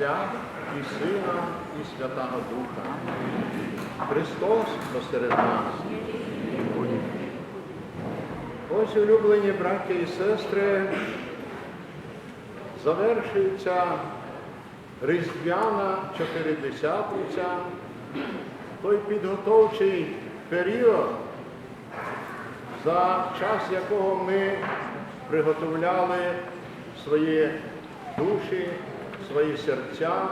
Отця і Сина, і Святого Духа. Христос посеред нас. Ось, улюблені браття і сестри, завершується Різдвяна Чотиридесятниця, той підготовчий період, за час якого ми приготовляли свої душі, свої серця,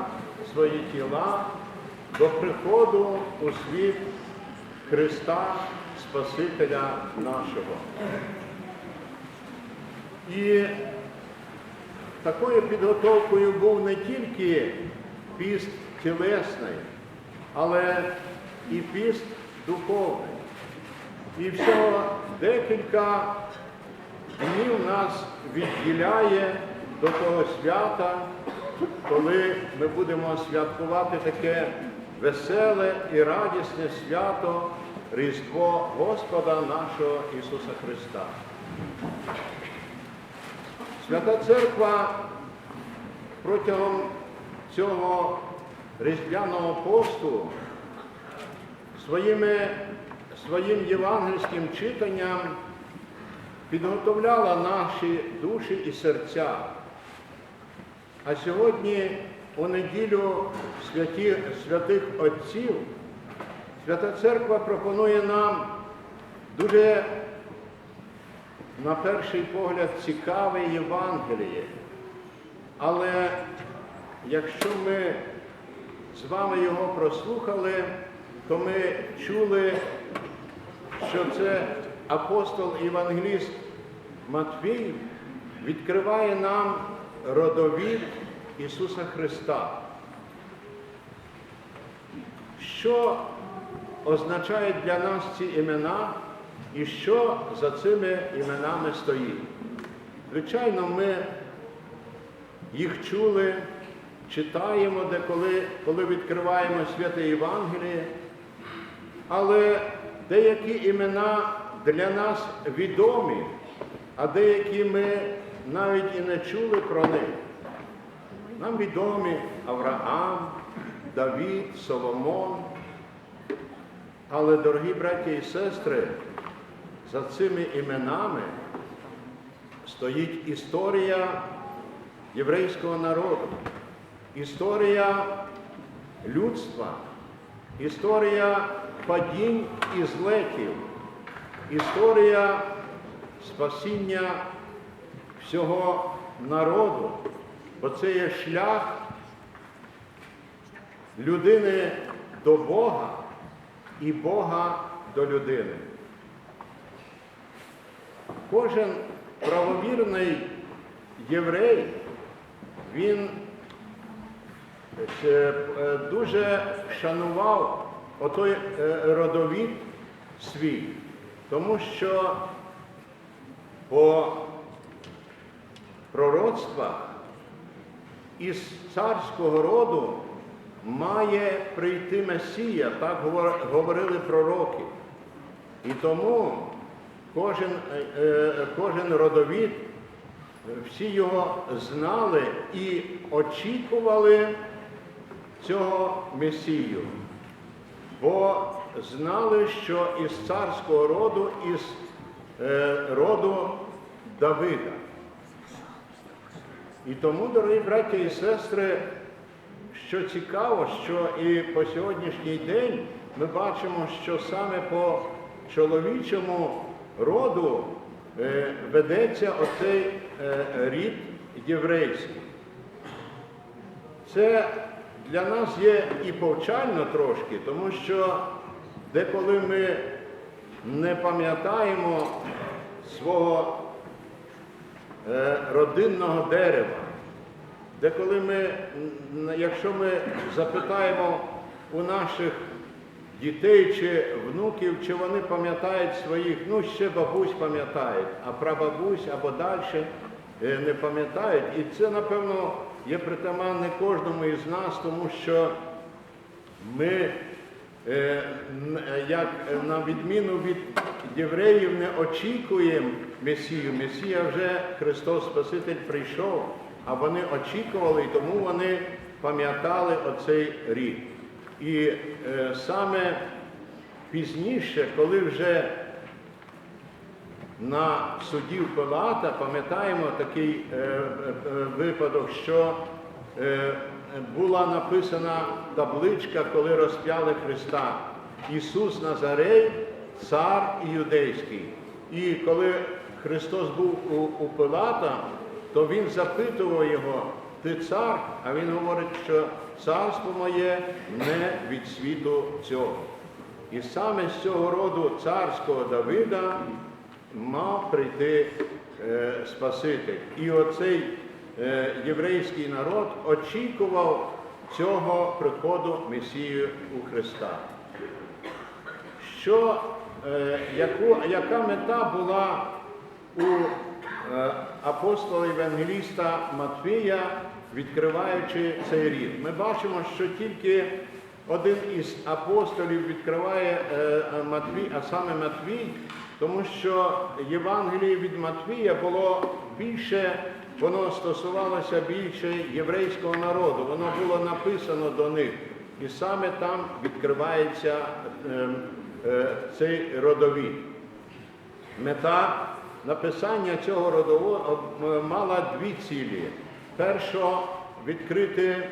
свої тіла до приходу у світ Христа, Спасителя нашого. І такою підготовкою був не тільки піст тілесний, але і піст духовний. І всього декілька днів нас відділяє до того свята, коли ми будемо святкувати таке веселе і радісне свято Різдво Господа нашого Ісуса Христа. Свята Церква протягом цього різдвяного посту своїми, своїм євангельським читанням підготовляла наші душі і серця. А сьогодні, у неділю святі, святих Отців, Свята Церква пропонує нам дуже, на перший погляд, цікаве Євангеліє. Але якщо ми з вами його прослухали, то ми чули, що це апостол Євангеліст Матвій відкриває нам родовід Ісуса Христа. Що означають для нас ці імена і що за цими іменами стоїть? Звичайно, ми їх чули, читаємо деколи, коли відкриваємо святе Євангеліє, але деякі імена для нас відомі, а деякі ми навіть і не чули про них. Нам відомі Авраам, Давід, Соломон. Але, дорогі браті і сестри, за цими іменами стоїть історія єврейського народу, історія людства, історія падінь і злетів, історія спасіння всього народу, бо це є шлях людини до Бога і Бога до людини. Кожен правовірний єврей, він е, е, дуже шанував отой е, родовід свій, тому що по пророцтвах із царського роду має прийти Месія, так говорили пророки. І тому кожен, е, е, кожен родовід, всі його знали і очікували цього Месію, бо знали, що із царського роду, із е, роду Давида. І тому, дорогі браття і сестри, що цікаво, що і по сьогоднішній день ми бачимо, що саме по чоловічому роду е, ведеться оцей е, рід єврейський. Це для нас є і повчально трошки, тому що деколи ми не пам'ятаємо свого е, родинного дерева. Деколи ми, якщо ми запитаємо у наших дітей чи внуків, чи вони пам'ятають своїх, ну ще бабусь пам'ятають, а прабабусь або далі е, не пам'ятають. І це, напевно, є притаманне кожному із нас, тому що ми, е, е, як на відміну від євреїв, не очікуємо Месію. Месія вже Христос Спаситель прийшов, а вони очікували, і тому вони пам'ятали оцей рік. І е, саме пізніше, коли вже на суді в Пилата, пам'ятаємо такий е, е, випадок, що е, була написана табличка, коли розп'яли Христа. Ісус Назарей, цар юдейський. І коли Христос був у, у Пилата, то він запитував його, ти цар? А він говорить, що царство моє не від світу цього. І саме з цього роду царського Давида мав прийти е, Спаситель. І оцей е, єврейський народ очікував цього приходу Месії у Христа. Що, е, яку, яка мета була у апостола Євангеліста Матвія, відкриваючи цей рід? Ми бачимо, що тільки один із апостолів відкриває е, Матвій, а саме Матвій, тому що Євангеліє від Матвія було більше, воно стосувалося більше єврейського народу, воно було написано до них. І саме там відкривається е, е, цей родовід. Мета написання цього родоводу мала дві цілі. Перше відкрити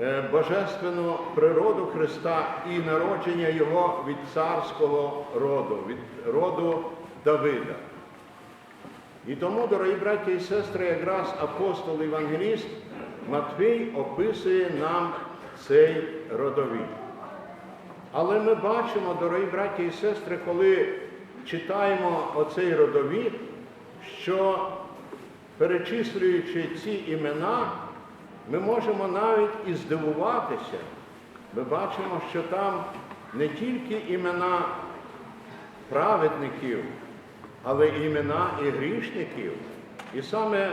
е, божественну природу Христа і народження Його від царського роду, від роду Давида. І тому, дорогі браті і сестри, якраз апостол Євангеліст Матвій описує нам цей родовід. Але ми бачимо, дорогі браті і сестри, коли читаємо оцей родовід, що перечислюючи ці імена, ми можемо навіть і здивуватися. Ми бачимо, що там не тільки імена праведників, але і імена і грішників. І саме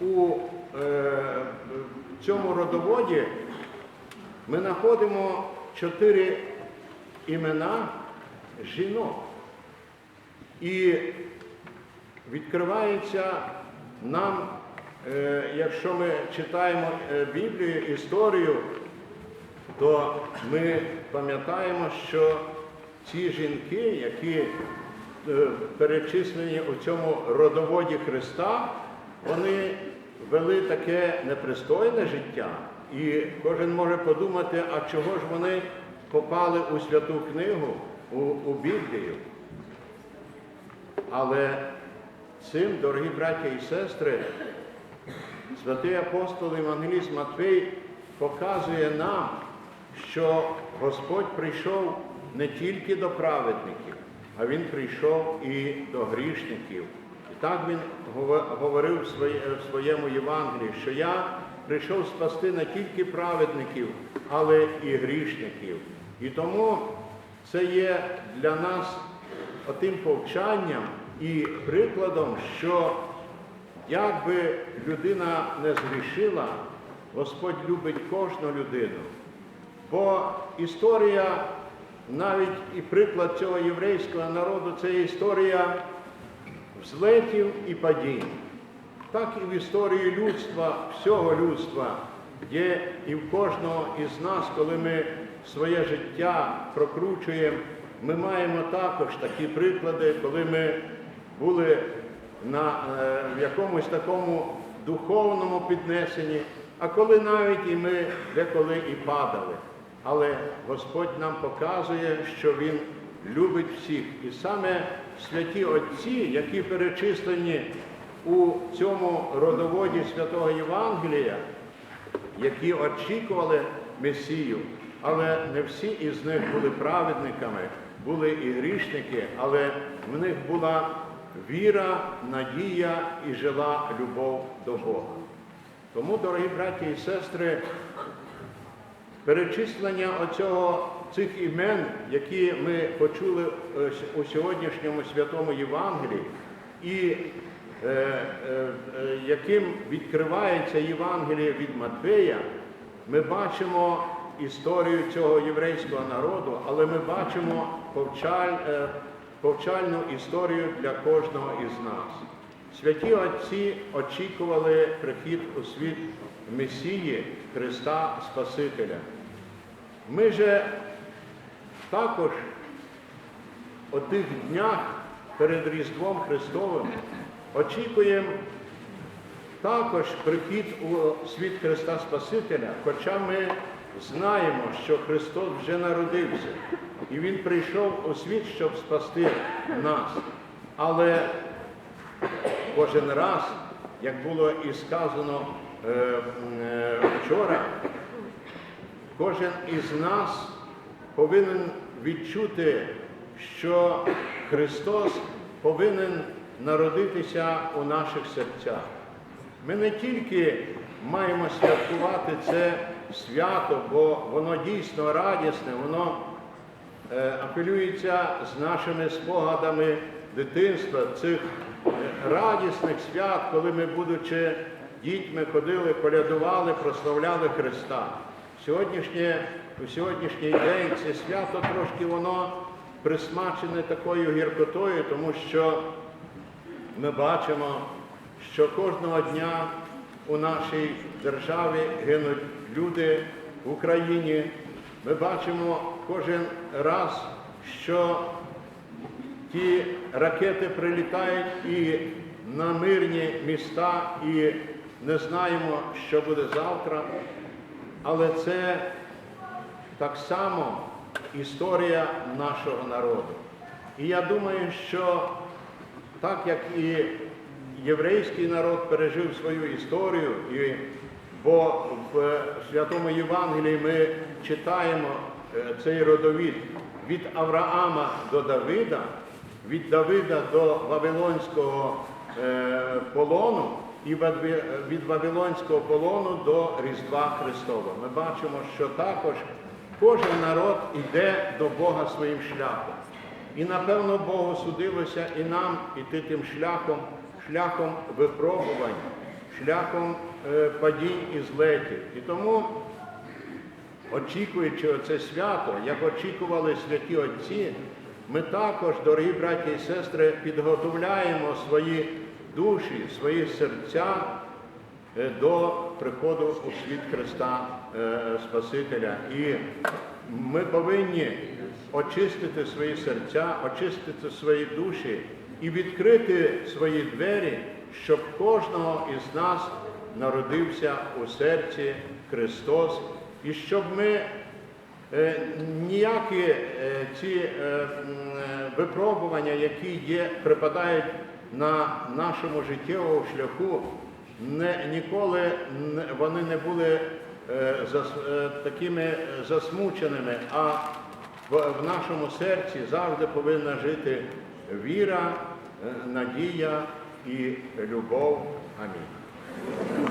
у е, цьому родоводі ми знаходимо чотири імена жінок. І відкривається нам, е, якщо ми читаємо е, Біблію, історію, то ми пам'ятаємо, що ці жінки, які е, перечислені у цьому родоводі Христа, вони вели таке непристойне життя. І кожен може подумати, а чого ж вони попали у святу книгу, у, у Біблію. Але цим, дорогі браття і сестри, святий апостол Євангеліст Матвій показує нам, що Господь прийшов не тільки до праведників, а Він прийшов і до грішників. І так він говорив в своєму Євангелії, що я прийшов спасти не тільки праведників, але і грішників. І тому це є для нас отим повчанням і прикладом, що як би людина не згрішила, Господь любить кожну людину. Бо історія, навіть і приклад цього єврейського народу, це історія взлетів і падінь. Так і в історії людства, всього людства є і в кожного із нас, коли ми своє життя прокручуємо, ми маємо також такі приклади, коли ми були на, е, в якомусь такому духовному піднесенні, а коли навіть і ми деколи і падали. Але Господь нам показує, що Він любить всіх. І саме святі Отці, які перечислені у цьому родоводі святого Євангелія, які очікували Месію, але не всі із них були праведниками, були і грішники, але в них була віра, надія і жила любов до Бога. Тому, дорогі браті і сестри, перечислення оцього, цих імен, які ми почули е, у сьогоднішньому святому Євангелії, і е, е, е, яким відкривається Євангеліє від Матвея, ми бачимо історію цього єврейського народу, але ми бачимо повчаль, е, повчальну історію для кожного із нас. Святі Отці очікували прихід у світ Месії Христа Спасителя. Ми же також у тих днях перед Різдвом Христовим очікуємо також прихід у світ Христа Спасителя, хоча ми знаємо, що Христос вже народився, і Він прийшов у світ, щоб спасти нас. Але кожен раз, як було і сказано е, е, вчора, кожен із нас повинен відчути, що Христос повинен народитися у наших серцях. Ми не тільки маємо святкувати це свято, бо воно дійсно радісне, воно е, апелюється з нашими спогадами дитинства, цих е, радісних свят, коли ми, будучи дітьми, ходили, колядували, прославляли Христа. Сьогоднішнє, у сьогоднішній день це свято трошки воно присмачене такою гіркотою, тому що ми бачимо, що кожного дня у нашій державі гинуть люди в Україні. Ми бачимо кожен раз, що ті ракети прилітають і на мирні міста, і не знаємо, що буде завтра. Але це так само історія нашого народу. І я думаю, що так як і єврейський народ пережив свою історію, і, бо в Святому Євангелії ми читаємо е, цей родовід від Авраама до Давида, від Давида до Вавилонського е, полону і від, Вавилонського полону до Різдва Христового. Ми бачимо, що також кожен народ йде до Бога своїм шляхом. І напевно Богу судилося і нам іти тим шляхом, шляхом випробувань, шляхом е, падінь і злетів. І тому, очікуючи оце свято, як очікували святі Отці, ми також, дорогі браті і сестри, підготовляємо свої душі, свої серця е, до приходу у світ Христа е, Спасителя. І ми повинні очистити свої серця, очистити свої душі і відкрити свої двері, щоб кожного із нас народився у серці Христос, і щоб ми е, ніякі е, ці е, випробування, які є, припадають на нашому життєвому шляху, не, ніколи вони не були такими засмученими, а в нашому серці завжди повинна жити віра, е, надія і любов. Амінь.